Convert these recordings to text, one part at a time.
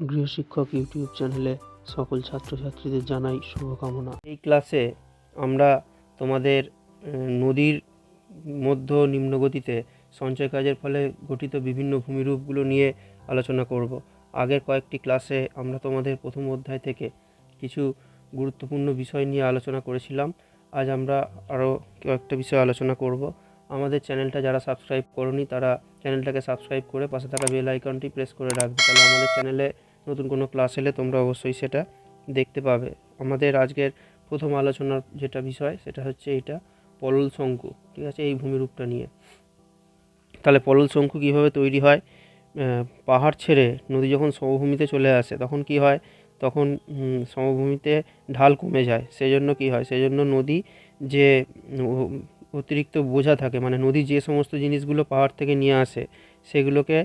গৃহশিক্ষক YouTube চ্যানেলে সকল ছাত্রছাত্রীদের জানাই শুভকামনা। এই ক্লাসে আমরা তোমাদের নদীর মধ্য নিম্নগতিতে সঞ্চয় কাজের ফলে গঠিত বিভিন্ন ভূমিরূপগুলো নিয়ে আলোচনা করব। আগের কয়েকটি ক্লাসে আমরা তোমাদের প্রথম অধ্যায় থেকে কিছু গুরুত্বপূর্ণ বিষয় নিয়ে আলোচনা করেছিলাম। আজ আমরা আরও কয়েকটা বিষয় আলোচনা করব। আমাদের চ্যানেলটা যারা সাবস্ক্রাইব করনি তারা চ্যানেলটাকে সাবস্ক্রাইব করে পাশে থাকা বেল আইকনটি প্রেস করে রাখবে। তাহলে আমাদের চ্যানেলে নতুন কোনো ক্লাস এলে তোমরা অবশ্যই সেটা দেখতে পাবে। আমাদের আজকের প্রথম আলোচনার যেটা বিষয়, সেটা হচ্ছে এটা পলল শঙ্কু, ঠিক আছে? এই ভূমিরূপটা নিয়ে। তাহলে পলল শঙ্কু কীভাবে তৈরি হয়? পাহাড় ছেড়ে নদী যখন সমভূমিতে চলে আসে, তখন কি হয়? তখন সমভূমিতে ঢাল কমে যায়। সেই জন্য কী হয়? সেই জন্য নদী যে অতিরিক্ত বোঝা থাকে মানে নদী যে সমস্ত জিনিসগুলো পাহাড় থেকে নিয়ে আসে, সেগুলোকে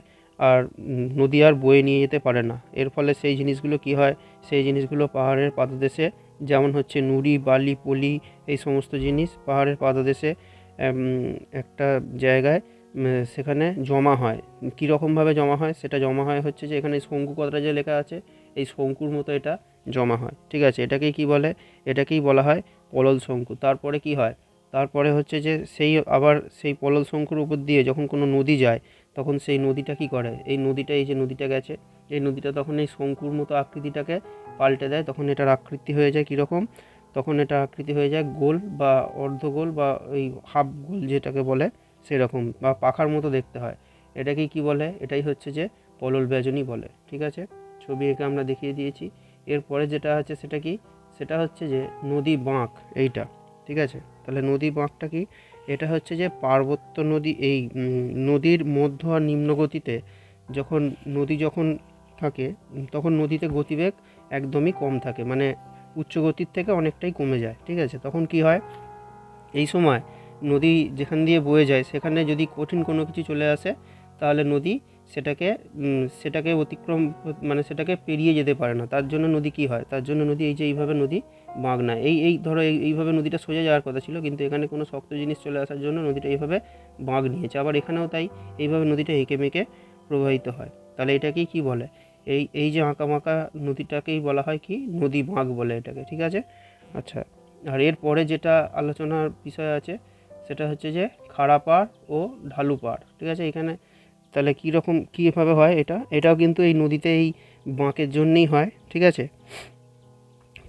আর নদী আর বয়ে নিয়ে যেতে পারে না। এর ফলে সেই জিনিসগুলো কি হয়? সেই জিনিসগুলো পাহাড়ের পাদদেশে, যেমন হচ্ছে নুড়ি, বালি, পলি, এই সমস্ত জিনিস পাহাড়ের পাদদেশে একটা জায়গায় সেখানে জমা হয়। কীরকমভাবে জমা হয়? সেটা জমা হয় হচ্ছে যে, এখানে শঙ্কু কথাটা যে লেখা আছে, এই শঙ্কুর মতো এটা জমা হয়। ঠিক আছে? এটাকেই কি বলে? এটাকেই বলা হয় পলল শঙ্কু। তারপরে কি হয়? তারপরে হচ্ছে যে সেই আবার সেই পলল শঙ্কুর উপর দিয়ে যখন কোনো নদী যায়, তখন সেই নদীটা কি করে? এই নদীটা, এই যে নদীটা গেছে, এই নদীটা তখন এই শঙ্কুর মতো আকৃতিটাকে পাল্টে দেয়। তখন এটার আকৃতি হয়ে যায় কীরকম? তখন এটা আকৃতি হয়ে যায় গোল বা অর্ধগোল বা ওই হাফ গোল যেটাকে বলে সেরকম বা পাখার মতো দেখতে হয়। এটাকেই কি বলে? এটাই হচ্ছে যে পলল ব্যজনী বলে, ঠিক আছে? ছবি এঁকে আমরা দেখিয়ে দিয়েছি। এরপরে যেটা আছে সেটা কি? সেটা হচ্ছে যে নদী বাঁক, এইটা। ঠিক আছে? তাহলে নদী বাঁকটা কি? এটা হচ্ছে যে পার্বত্য নদী, এই নদীর মধ্য আর নিম্নগতিতে যখন, নদী যখন থাকে, তখন নদীতে গতিবেগ একদমই কম থাকে। মানে উচ্চ গতির থেকে অনেকটাই কমে যায়, ঠিক আছে? তখন কি হয়? এই সময় নদী যেখান দিয়ে বয়ে যায়, সেখানে যদি কঠিন কোনো কিছু চলে আসে, তাহলে নদী সেটাকে সেটাকে অতিক্রম মানে সেটাকে পেরিয়ে যেতে পারে না। তার জন্য নদী কি হয়? তার জন্য নদী এই যে এইভাবে নদী বাঁক নেয় এই এই ধরো এই, এইভাবে নদীটা সোজা যাওয়ার কথা ছিল, কিন্তু এখানে কোনো শক্ত জিনিস চলে আসার জন্য নদীটা এইভাবে বাঁক নিয়েছে। আবার এখানেও তাই, এইভাবে নদীটা এঁকে মেঁকে প্রবাহিত হয়। তাহলে এটাকেই কি বলে? এই এই যে আঁকা মাঁকা নদীটাকেই বলা হয় কি? নদী বাঁক বলে এটাকে, ঠিক আছে? আচ্ছা আর এরপরে যেটা আলোচনার বিষয় আছে, সেটা হচ্ছে যে খাড়া পাড় ও ঢালু পাড়, ঠিক আছে? এখানে তাহলে কীরকম কীভাবে হয় এটা? এটাও কিন্তু এই নদীতে এই বাঁকের জন্যেই হয়, ঠিক আছে?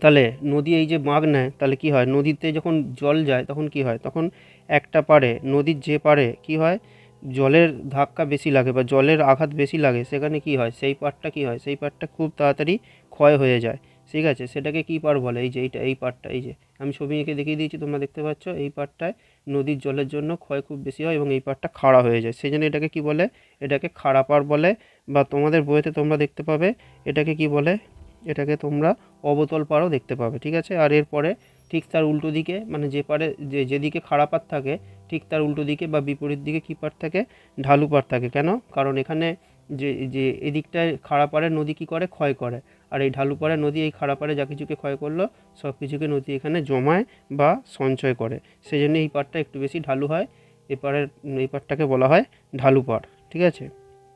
তাহলে নদী এই যে বাঁক নেয়, তাহলে কি হয়? নদীতে যখন জল যায়, তখন কি হয়? তখন একটা পারে, নদীর যে পারে, কি হয়? জলের ধাক্কা বেশি লাগে বা জলের আঘাত বেশি লাগে, সেখানে কি হয়? সেই পাড়টা কি হয়? সেই পাড়টা খুব তাড়াতাড়ি ক্ষয় হয়ে যায়। ঠিক আছে? সেটাকে কী পার বলে? এই যে, এইটা, এই পাড়টা, এই যে। আমি ছবি এঁকে দেখিয়ে দিয়েছি, তোমরা দেখতে পাচ্ছ, এই পাড়টায় নদীর জলের জন্য ক্ষয় খুব বেশি হয় এবং এই পাড়টা খাড়া হয়ে যায়। সেই জন্য এটাকে কি বলে? এটাকে খাড়া পাড় বলে বা তোমাদের বইতে তোমরা দেখতে পাবে, এটাকে কি বলে? এটাকে তোমরা অবতল পারও দেখতে পাবে, ঠিক আছে? আর এরপরে ঠিক তার উল্টো দিকে মানে যে পারে যে, যেদিকে খাড়া পাড় থাকে, ঠিক তার উল্টো দিকে বা বিপরীত দিকে কী পার থাকে? ঢালু পার থাকে। কেন? কারণ এখানে যে যে এদিকটায় খাড়া পাড়ের নদী কী করে? ক্ষয় করে। আর এই ঢালু পাড়ের নদী, এই খাড়া পাড়ে যা কিছুকে ক্ষয় করল, সব কিছুকে নদী এখানে জমায় বা সঞ্চয় করে। সেই জন্য এই পাড়টা একটু বেশি ঢালু হয়। এই পাড়ের, এই পাড়টাকে বলা হয় ঢালু পাড়। ঠিক আছে?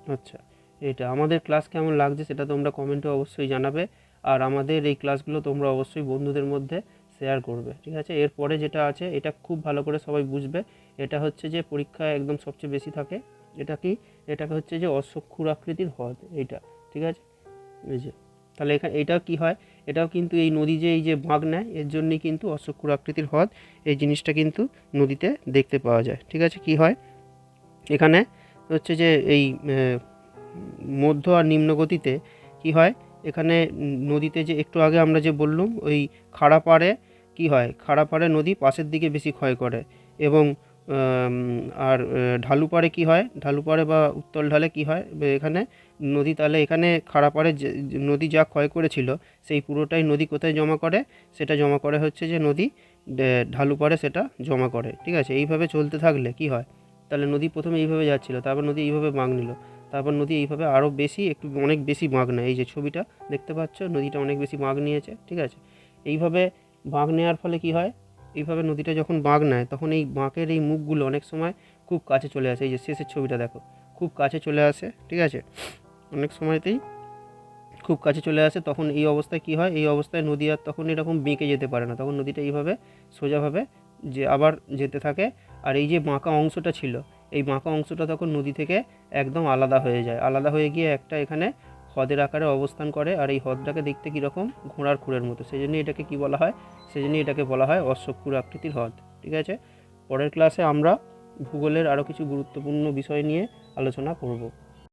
আচ্ছা এটা আমাদের ক্লাস কেমন লাগছে সেটা তোমরা কমেন্টে অবশ্যই জানাবে। আর আমাদের এই ক্লাসগুলো তোমরা অবশ্যই বন্ধুদের মধ্যে শেয়ার করবে। ঠিক আছে? এরপরে যেটা আছে, এটা খুব ভালো করে সবাই বুঝবে। এটা হচ্ছে যে পরীক্ষায় একদম সবচেয়ে বেশি থাকে। এটা কি এটাকে হচ্ছে যে অশ্বক্ষুর আকৃতির হ্রদ, এইটা, ঠিক আছে? এই যে, তাহলে এখানে এটাও কি হয়? এটাও কিন্তু এই নদী যে, এই যে বাঁক নেয়, এর জন্যই কিন্তু অশ্বক্ষুর আকৃতির হ্রদ, এই জিনিসটা কিন্তু নদীতে দেখতে পাওয়া যায়, ঠিক আছে? কি হয়? এখানে হচ্ছে যে এই মধ্য আর নিম্ন গতিতে কি হয়? এখানে নদীতে যে একটু আগে আমরা যে বললুম, ওই খাড়া পাড়ে কি হয়? খাড়া পাড়ে নদী পাশের দিকে বেশি ক্ষয় করে এবং আর ঢালু পাড়ে কি হয়? ঢালু পাড়ে বা উত্তল ঢালে কি হয়? এখানে নদী তাহলে এখানে খাড়া পাড়ে নদী যা ক্ষয় করেছিল, সেই পুরোটাই নদী কোথায় জমা করে? সেটা জমা করে হচ্ছে যে নদী ঢালু পাড়ে সেটা জমা করে। ঠিক আছে? এইভাবে চলতে থাকলে কি হয়? তাহলে নদী প্রথমে এইভাবে যাচ্ছিল, তারপর নদী এইভাবে বাঁক নিল, তারপর নদী এইভাবে আরও বেশি, একটু অনেক বেশি বাঁক নেয়। এই যে ছবিটা দেখতে পাচ্ছ, নদীটা অনেক বেশি বাঁক নিয়েছে, ঠিক আছে? এইভাবে বাঁক নেওয়ার ফলে কি হয়? এইভাবে নদীটা যখন বাঁক নেয়, তখন এই বাঁকের এই মুখগুলো অনেক সময় খুব কাছে চলে আসে। এই যে শেষের ছবিটা দেখো, খুব কাছে চলে আসে, ঠিক আছে? অনেক সময়তেই খুব কাছে চলে আসে, তখন এই অবস্থায় কি হয়? এই অবস্থায় নদী আর তখন এরকম বেঁকে যেতে পারে না। তখন নদীটা এইভাবে সোজাভাবে যে আবার যেতে থাকে। আর এই যে বাঁকা অংশটা ছিল, এই বাঁকা অংশটা তখন নদী থেকে একদম আলাদা হয়ে যায়। আলাদা হয়ে গিয়ে একটা এখানে হ্রদের আকারে অবস্থান করে আর এই হ্রদটাকে দেখতে কীরকম? ঘোড়ার খুঁড়ের মতো। সেই জন্যই এটাকে কী বলা হয়? সেই জন্যই এটাকে বলা হয় অশ্বক্ষুর আকৃতির হ্রদ ঠিক আছে? পরের ক্লাসে আমরা ভূগোলের আরও কিছু গুরুত্বপূর্ণ বিষয় নিয়ে আলোচনা করব।